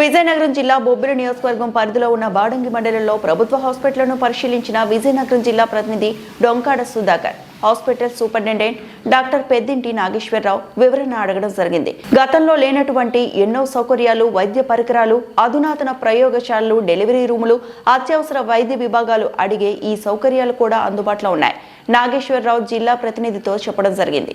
విజయనగరం జిల్లా బొబ్బిలి నియోజకవర్గం పరిధిలో ఉన్న బాడంగి మండలంలో ప్రభుత్వ హాస్పిటల్ను పరిశీలించిన విజయనగరం జిల్లా ప్రతినిధి Donkada Sudhakar. Hospital superintendent doctor Peddinti Nageswararao వివరణ అడగడం జరిగింది. గతంలో లేనటువంటి ఎన్నో సౌకర్యాలు వైద్య పరికరాలు అధునాతన ప్రయోగశాలలు డెలివరీ రూములు అత్యవసర వైద్య విభాగాలు అడిగే ఈ సౌకర్యాలు కూడా అందుబాటులో ఉన్నాయి. నాగేశ్వరరావు జిల్లా ప్రతినిధితో చెప్పడం జరిగింది.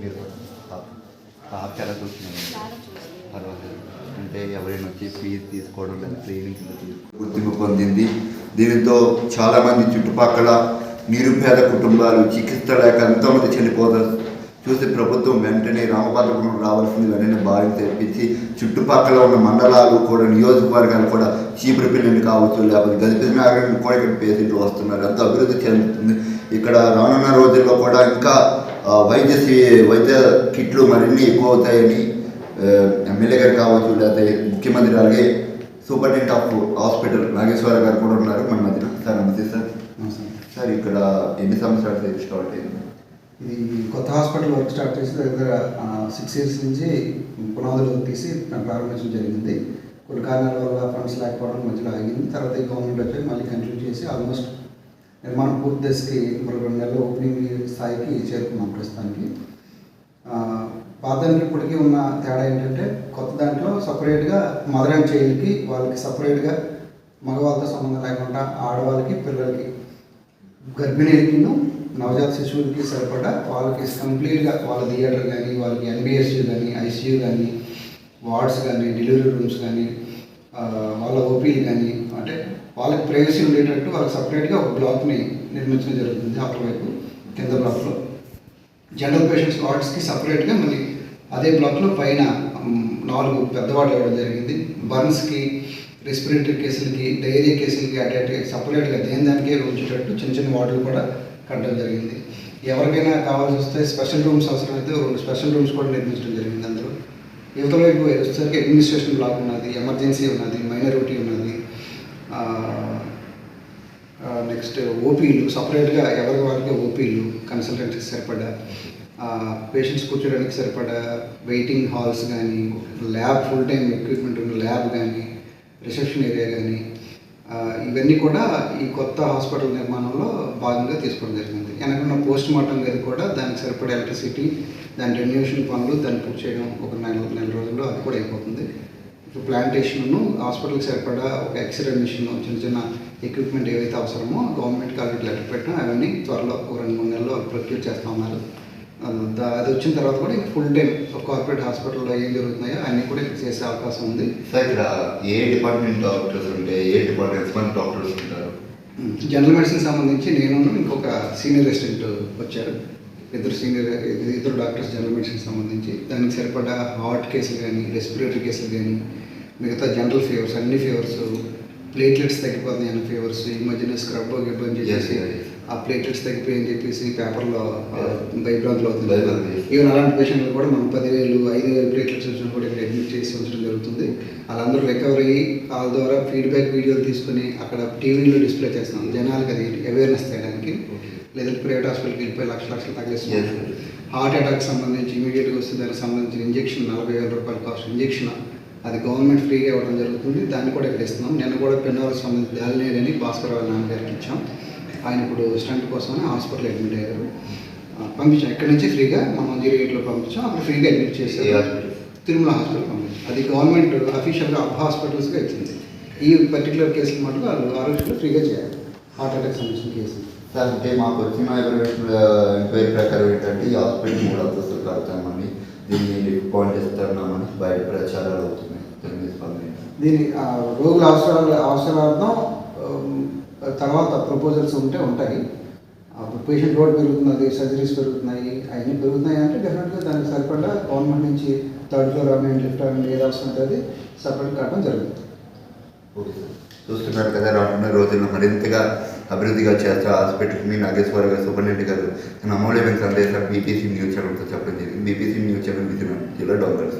మీరు హాఫ్ చాలా చూస్తున్నారు? పర్వాలేదు. అంటే ఎవరైనా వచ్చి ఫీజు తీసుకోవడం లేదా క్లీనింగ్ గుర్తింపు పొందింది. దీనితో చాలామంది చుట్టుపక్కల నిరుపేద కుటుంబాలు చికిత్స లేక ఎంతోమంది చనిపోతారు చూసి ప్రభుత్వం వెంటనే రామపథకం రావాల్సింది వెంటనే భారం తెప్పించి చుట్టుపక్కల ఉన్న మండలాలు కూడా నియోజకవర్గాలు కూడా చీపురు పిల్లలు కావచ్చు లేకపోతే గదిపతి నాగరికలు కూడా ఇక్కడ పేషెంట్లు వస్తున్నారు. ఎంతో అభివృద్ధి చెందుతుంది. ఇక్కడ రానున్న రోజుల్లో కూడా ఇంకా వైద్య సే- వైద్య కిట్లు మరిన్ని ఎక్కువ అవుతాయని ఎమ్మెల్యే గారు కావచ్చు లేకపోతే ముఖ్యమంత్రి అలాగే సూపరింటెండెంట్ ఆఫ్ హాస్పిటల్ నాగేశ్వర గారు కూడా ఉన్నారు మన మధ్యన. సార్ నమస్తే సార్. సార్ ఇక్కడ ఎన్ని సంవత్సరాలు స్టార్ట్ అయింది? ఇది కొత్త హాస్పిటల్ వర్క్ స్టార్ట్ చేసి దగ్గర సిక్స్ ఇయర్స్ నుంచి పునాదులు తీసి ప్రారంభించడం జరిగింది. కొన్ని కారణాల వల్ల ఫండ్స్ లేకపోవడం మధ్యలో ఆగింది. తర్వాత ఈ గవర్నమెంట్ వచ్చి మళ్ళీ కంటిన్యూ చేసి ఆల్మోస్ట్ నిర్మాణం పూర్తి దశకి మరో రెండు నెలల ఓపెనింగ్ స్థాయికి చేరుకున్నాం ప్రస్తుతానికి. ఆ, పాతానికి ఇప్పటికీ ఉన్న తేడా ఏంటంటే కొత్త దాంట్లో సపరేట్గా మదర్ అండ్ చైల్డ్కి వాళ్ళకి సపరేట్గా మగవాళ్ళతో సంబంధం లేకుండా ఆడవాళ్ళకి పిల్లలకి గర్భిణీలకిను నవజాత శిశువులకి సరిపడా వాళ్ళకి కంప్లీట్గా వాళ్ళ థియేటర్ కానీ వాళ్ళకి ఎన్బిఎస్యూ కానీ ఐసీయూ కానీ వార్డ్స్ కానీ డెలివరీ రూమ్స్ కానీ వాళ్ళ ఓపీలు కానీ అంటే వాళ్ళకి ప్రైవసీ ఉండేటట్టు వాళ్ళకి సపరేట్గా ఒక బ్లాక్ని నిర్మించడం జరుగుతుంది అప్పటి వైపు కింద బ్లాక్లో జనరల్ పేషెంట్స్ వార్డ్స్కి సపరేట్గా మళ్ళీ అదే బ్లాక్లో పైన నాలుగు పెద్దవాళ్ళు ఇవ్వడం జరిగింది. బర్న్స్కి రెస్పిరేటరీ కేసులకి డైరియా కేసులకి అటు సపరేట్గా దేని దానికే ఉంచేటట్టు చిన్న చిన్న వార్డులు కూడా కట్టడం జరిగింది. ఎవరికైనా కావాల్సి వస్తే స్పెషల్ రూమ్స్ అవసరమైతే రెండు స్పెషల్ రూమ్స్ కూడా నిర్మించడం జరిగింది అందరూ యువత వైపు వచ్చేసరికి అడ్మినిస్ట్రేషన్ బ్లాక్ ఉన్నది ఎమర్జెన్సీ ఉన్నది మైనారిటీ ఉన్నది. నెక్స్ట్ ఓపీలు సపరేట్గా ఎవరికి వారికి ఓపీలు కన్సల్టెంట్కి సరిపడా పేషెంట్స్ కూర్చోడానికి సరిపడా వెయిటింగ్ హాల్స్ కానీ ల్యాబ్ ఫుల్ టైం ఎక్విప్మెంట్ ఉన్న ల్యాబ్ కానీ రిసెప్షన్ ఏరియా కానీ ఇవన్నీ కూడా ఈ కొత్త హాస్పిటల్ నిర్మాణంలో భాగంగా తీసుకోవడం జరిగింది. వెనకున్న పోస్ట్ మార్టం గది కూడా దానికి సరిపడా ఎలక్ట్రిసిటీ దాని రెన్యూషన్ పనులు దాన్ని పూర్తి చేయడం ఒక నెల నెల రోజుల్లో అది కూడా అయిపోతుంది. ప్లాంటేషన్ను హాస్పిటల్కి సరిపడా ఒక ఎక్స్రే మిషన్ చిన్న చిన్న ఎక్విప్మెంట్ ఏవైతే అవసరమో గవర్నమెంట్కి ఆల్రెడీ లెటర్ పెట్టాం అవన్నీ త్వరలో ఒక రెండు మూడు నెలల్లో ప్రొక్యూర్ చేస్తా ఉన్నారు. అది వచ్చిన తర్వాత కూడా ఫుల్ టైం కార్పొరేట్ హాస్పిటల్లో ఏం జరుగుతున్నాయో అన్నీ కూడా ఇక్కడ చేసే అవకాశం ఉంది. సార్ ఇక్కడ ఏ డిపార్ట్మెంట్ డాక్టర్స్ ఉంటే ఏ డిపార్ట్మెంట్ డాక్టర్స్ ఉంటారు? జనరల్ మెడిసిన్ సంబంధించి నేను ఇంకొక సీనియర్ రెసిడెంట్ వచ్చారు. ఇద్దరు సీనియర్ ఇద్దరు డాక్టర్స్ జనరల్ మెడిసిన్ సంబంధించి దానికి సరిపడా హార్ట్ కేసులు కానీ రెస్పిరేటరీ కేసులు కానీ మిగతా జనరల్ ఫీవర్స్ అన్ని ఫీవర్స్ ప్లేట్లెట్స్ తగ్గిపోతున్నాయి అన్న ఫీవర్స్ ఈ మధ్యన స్క్రబ్ గిబ్బ అని చెప్పేసి Yes, yes. ఆ ప్లేట్లెట్స్ తగ్గిపోయి అని చెప్పేసి పేపర్లో భయభ్రాంతులు అవుతుంది. ఈవెన్ అలాంటి పేషెంట్లు కూడా మనం పదివేలు ఐదు వేలు ప్లేట్లెట్స్ వచ్చినా కూడా ఇక్కడ అడ్మిట్ చేసి ఉంచడం జరుగుతుంది. వాళ్ళందరూ రికవరీ అయ్యి వాళ్ళ ద్వారా ఫీడ్బ్యాక్ వీడియోలు తీసుకుని అక్కడ టీవీలో డిస్ప్లే చేస్తున్నాం. జనాలకు అది అవేర్నెస్ చేయడానికి లేదా ప్రైవేట్ హాస్పిటల్కి వెళ్ళిపోయి లక్ష లక్షలు తగిలిస్తున్నాం Yes. హార్ట్ అటాక్ సంబంధించి ఇమీడియట్గా వస్తే దానికి సంబంధించిన ఇంజెక్షన్ నలభై వేల రూపాయల కాస్ట్ ఇంజెక్షన్ అది గవర్నమెంట్ ఫ్రీగా ఇవ్వడం జరుగుతుంది. దాన్ని కూడా ఇక్కడ ఇస్తున్నాం. నిన్న కూడా పెన్నవరకు సంబంధించి దాలినేని అని భాస్కర్ వాళ్ళ నాన్నగారికి ఇచ్చాం. ఆయన ఇప్పుడు స్టంట్ కోసమని హాస్పిటల్ అడ్మిట్ అయ్యారు. పంపించాం. ఇక్కడి నుంచి? ఫ్రీగా మనం జీరో ఎయిట్లో పంపించాం. అక్కడ ఫ్రీగా అడ్మిట్ హాస్పిటల్? తిరుమల హాస్పిటల్ పంపించాం. అది గవర్నమెంట్ అఫీషియల్గా అబ్ హాస్పిటల్స్గా ఇచ్చింది. ఈ పర్టికులర్ కేసులు మటుకు వాళ్ళు ఆరోగ్యంలో ఫ్రీగా చేయాలి. హార్ట్ అటాక్ సంబంధించిన కేసులు. సార్ అంటే మాకు వచ్చిన ఎంక్వైరీ ప్రకారం ఏంటంటే ఈ హాస్పిటల్ మూడు అంతస్తులు కడతామని దీన్ని పాయింట్ ఇస్తున్నామని బయట ప్రచారాలు అవుతున్నాయి. దాని రోగుల అవసరాల అవసరార్థం తర్వాత ప్రపోజల్స్ ఉంటే ఉంటాయి. పేషెంట్ లోడ్ పెరుగుతున్నది సర్జరీస్ పెరుగుతున్నాయి అవన్నీ పెరుగుతున్నాయి అంటే డెఫినెట్గా దానికి సరిపడా గవర్నమెంట్ నుంచి థర్డ్ ఫ్లోర్ అమ్మాయి లిఫ్ట్ అవ్వడం ఏది అవసరం ఉంటుంది సపరేట్ కావడం జరుగుతుంది. Okay sir. చూస్తున్నారు కదా రానున్న రోజుల్లో మరింతగా అభివృద్ధిగా చేస్తా హాస్పిటల్ మీ నాగేశ్వర గారు సూపరింటెండెంట్ గారు తన అమూల్యమైన సందేశం బీపీసీ న్యూస్ ఛానల్తో చెప్పడం జరిగింది. బీపీసీ న్యూస్ ఛానల్ విజయనగరం జిల్లా డొంకర్